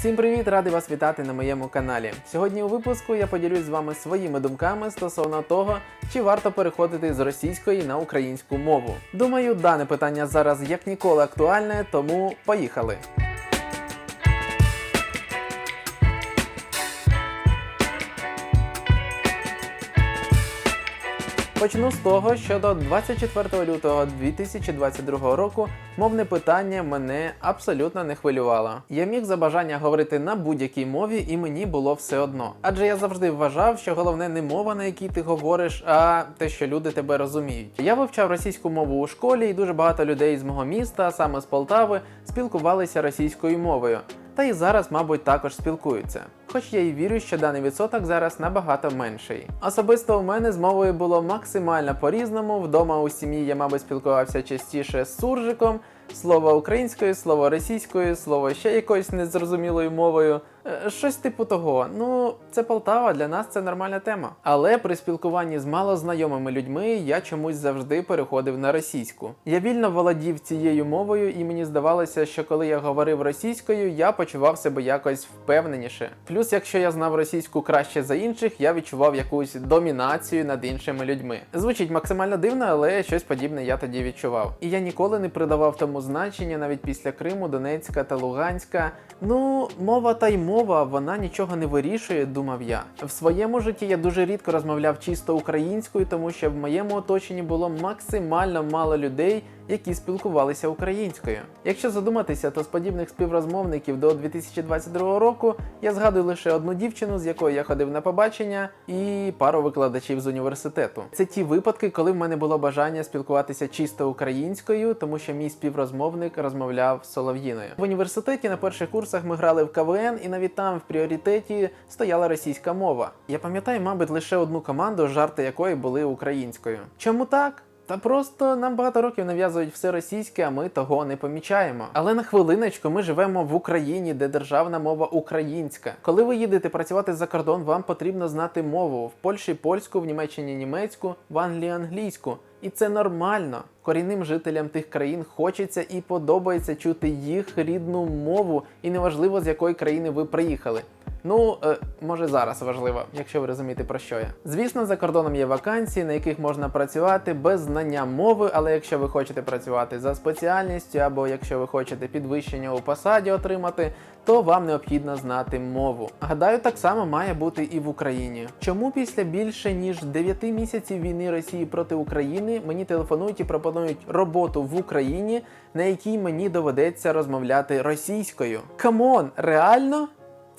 Всім привіт! Радий вас вітати на моєму каналі. Сьогодні у випуску я поділюсь з вами своїми думками стосовно того, чи варто переходити з російської на українську мову. Думаю, дане питання зараз як ніколи актуальне, тому поїхали. Почну з того, що до 24 лютого 2022 року мовне питання мене абсолютно не хвилювало. Я міг за бажання говорити на будь-якій мові, і мені було все одно. Адже я завжди вважав, що головне не мова, на якій ти говориш, а те, що люди тебе розуміють. Я вивчав російську мову у школі, і дуже багато людей з мого міста, саме з Полтави, спілкувалися російською мовою. Та й зараз, мабуть, також спілкуються. Хоч я й вірю, що даний відсоток зараз набагато менший. Особисто у мене з мовою було максимально по-різному. Вдома у сім'ї я, мабуть, спілкувався частіше з суржиком, слово українською, слово російською, слово ще якоюсь незрозумілою мовою. Е, Щось типу того. Ну, це Полтава, для нас це нормальна тема. Але при спілкуванні з малознайомими людьми я чомусь завжди переходив на російську. Я вільно володів цією мовою, і мені здавалося, що коли я говорив російською, я почував себе якось впевненіше. Плюс, якщо я знав російську краще за інших, я відчував якусь домінацію над іншими людьми. Звучить максимально дивно, але щось подібне я тоді відчував. І я ніколи не придавав тому значення навіть після Криму, Донецька та Луганська. Ну, мова та й мова, вона нічого не вирішує, думав я. В своєму житті я дуже рідко розмовляв чисто українською, тому що в моєму оточенні було максимально мало людей, які спілкувалися українською. Якщо задуматися, то з подібних співрозмовників до 2022 року я згадую лише одну дівчину, з якою я ходив на побачення, і пару викладачів з університету. Це ті випадки, коли в мене було бажання спілкуватися чисто українською, тому що мій співрозмовник розмовляв солов'їною. В університеті на перших курсах ми грали в КВН, і навіть там в пріоритеті стояла російська мова. Я пам'ятаю, мабуть, лише одну команду, жарти якої були українською. Чому так? Та просто нам багато років нав'язують все російське, а ми того не помічаємо. Але на хвилиночку ми живемо в Україні, де державна мова українська. Коли ви їдете працювати за кордон, вам потрібно знати мову в Польщі польську, в Німеччині німецьку, в Англії англійську. І це нормально. Корінним жителям тих країн хочеться і подобається чути їх рідну мову, і неважливо з якої країни ви приїхали. Ну, е, може зараз важливо, якщо ви розумієте про що я. Звісно, за кордоном є вакансії, на яких можна працювати без знання мови, але якщо ви хочете працювати за спеціальністю, або якщо ви хочете підвищення у посаді отримати, то вам необхідно знати мову. Гадаю, так само має бути і в Україні. Чому після більше ніж 9 місяців війни Росії проти України мені телефонують і пропонують роботу в Україні, на якій мені доведеться розмовляти російською? Камон, реально?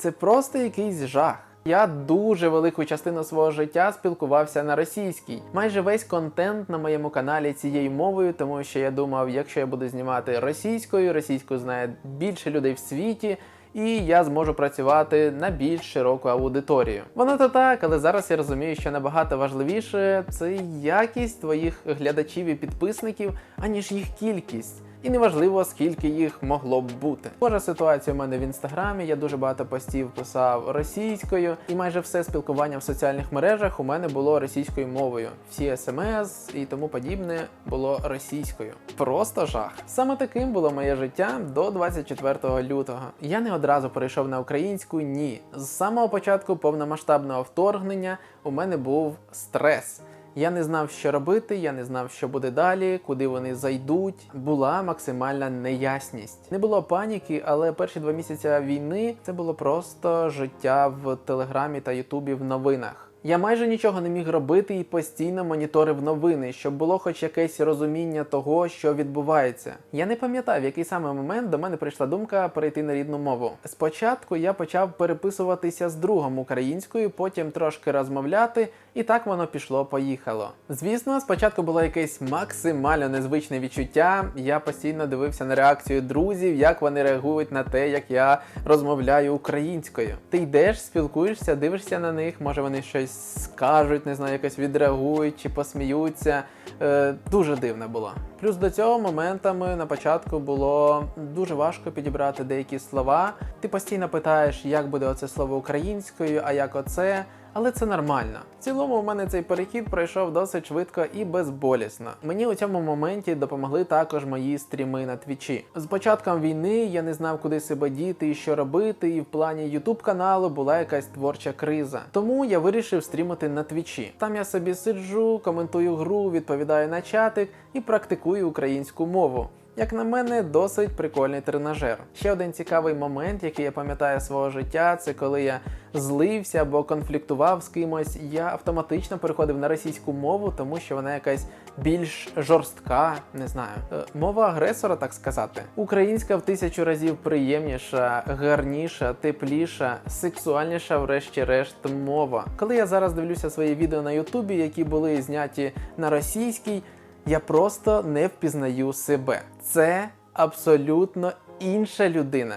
Це просто якийсь жах. Я дуже велику частину свого життя спілкувався на російській. Майже весь контент на моєму каналі цією мовою, тому що я думав, якщо я буду знімати російською, російську знає більше людей в світі. І я зможу працювати на більш широку аудиторію. Воно то так, але зараз я розумію, що набагато важливіше це якість твоїх глядачів і підписників, аніж їх кількість. І неважливо, скільки їх могло б бути. Схожа ситуація у мене в інстаграмі. Я дуже багато постів писав російською, і майже все спілкування в соціальних мережах у мене було російською мовою. Всі смс і тому подібне було російською. Просто жах. Саме таким було моє життя до 24 лютого. Я не одразу перейшов на українську. Ні, з самого початку повномасштабного вторгнення у мене був стрес. Я не знав, що робити, я не знав, що буде далі, куди вони зайдуть. Була максимальна неясність. Не було паніки, але перші два місяці війни це було просто життя в Телеграмі та Ютубі в новинах. Я майже нічого не міг робити і постійно моніторив новини, щоб було хоч якесь розуміння того, що відбувається. Я не пам'ятаю, в який саме момент до мене прийшла думка перейти на рідну мову. Спочатку я почав переписуватися з другом українською, потім трошки розмовляти, і так воно пішло-поїхало. Звісно, спочатку було якесь максимально незвичне відчуття. Я постійно дивився на реакцію друзів, як вони реагують на те, як я розмовляю українською. Ти йдеш, спілкуєшся, дивишся на них, може вони щось скажуть, не знаю, якось відреагують чи посміються. Е, дуже дивне було. Плюс до цього моментами на початку було дуже важко підібрати деякі слова. Ти постійно питаєш, як буде оце слово українською, а як оце. Але це нормально. В цілому у мене цей перехід пройшов досить швидко і безболісно. Мені у цьому моменті допомогли також мої стріми на твічі. З початком війни я не знав, куди себе діти і що робити, і в плані ютуб каналу була якась творча криза. Тому я вирішив стрімити на твічі. Там я собі сиджу, коментую гру, відповідаю на чатик і практикую українську мову. Як на мене, досить прикольний тренажер. Ще один цікавий момент, який я пам'ятаю свого життя, це коли я злився або конфліктував з кимось, я автоматично переходив на російську мову, тому що вона якась більш жорстка, не знаю. Е, Мова агресора, так сказати. Українська в тисячу разів приємніша, гарніша, тепліша, сексуальніша, врешті-решт, мова. Коли я зараз дивлюся свої відео на Ютубі, які були зняті на російській, я просто не впізнаю себе. Це абсолютно інша людина.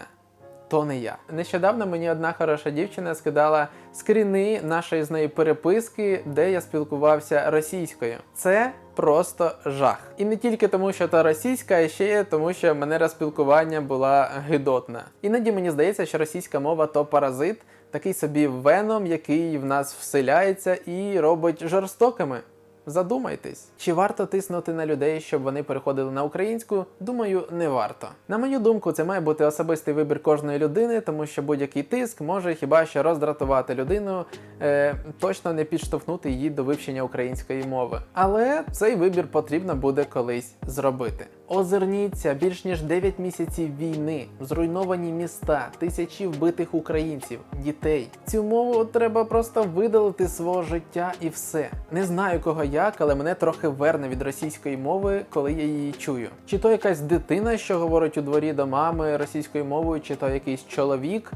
То не я. Нещодавно мені одна хороша дівчина скидала скріни нашої з нею переписки, де я спілкувався російською. Це просто жах. І не тільки тому, що та російська, а ще тому, що манера спілкування була гидотна. Іноді мені здається, що російська мова то паразит, такий собі веном, який в нас вселяється і робить жорстокими. Задумайтесь, чи варто тиснути на людей, щоб вони переходили на українську? Думаю, не варто. На мою думку, це має бути особистий вибір кожної людини, тому що будь-який тиск може хіба що роздратувати людину, е, точно не підштовхнути її до вивчення української мови. Але цей вибір потрібно буде колись зробити. Озирніться більш ніж 9 місяців війни, зруйновані міста, тисячі вбитих українців, дітей. Цю мову треба просто видалити свого життя і все. Не знаю кого як, але мене трохи верне від російської мови, коли я її чую. Чи то якась дитина, що говорить у дворі до мами російською мовою, чи то якийсь чоловік,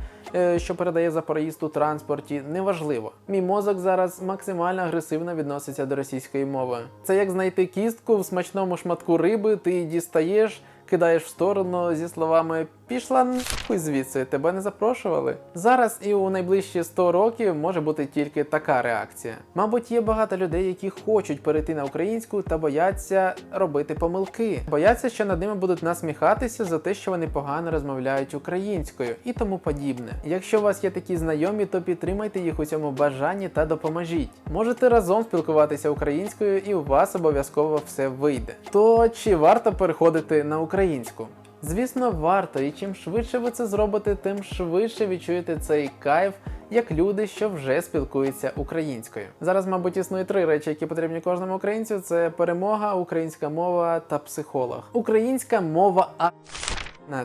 що передає за проїзд у транспорті, неважливо. Мій мозок зараз максимально агресивно відноситься до російської мови. Це як знайти кістку в смачному шматку риби, ти її дістаєш. Кидаєш в сторону зі словами пішла нахуй звідси, тебе не запрошували. Зараз і у найближчі 100 років може бути тільки така реакція. Мабуть, є багато людей, які хочуть перейти на українську та бояться робити помилки. Бояться, що над ними будуть насміхатися за те, що вони погано розмовляють українською і тому подібне. Якщо у вас є такі знайомі, то підтримайте їх у цьому бажанні та допоможіть. Можете разом спілкуватися українською, і у вас обов'язково все вийде. То чи варто переходити на українську? Звісно, варто, і чим швидше ви це зробите, тим швидше відчуєте цей кайф, як люди, що вже спілкуються українською. Зараз, мабуть, існує три речі, які потрібні кожному українцю: це перемога, українська мова та психолог. Українська мова а.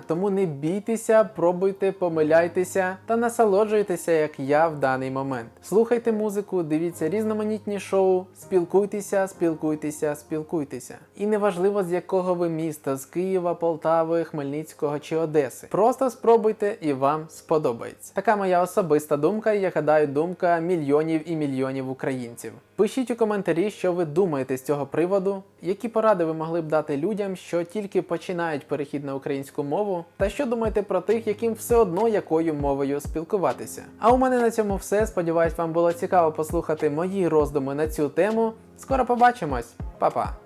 Тому не бійтеся, пробуйте, помиляйтеся та насолоджуйтеся, як я в даний момент. Слухайте музику, дивіться різноманітні шоу, спілкуйтеся, спілкуйтеся, спілкуйтеся. І неважливо з якого ви міста, з Києва, Полтави, Хмельницького чи Одеси. Просто спробуйте і вам сподобається. Така моя особиста думка, і я гадаю, думка мільйонів і мільйонів українців. Пишіть у коментарі, що ви думаєте з цього приводу, які поради ви могли б дати людям, що тільки починають перехід на українську мову, та що думаєте про тих, яким все одно якою мовою спілкуватися. А у мене на цьому все. Сподіваюсь, вам було цікаво послухати мої роздуми на цю тему. Скоро побачимось, Па-па!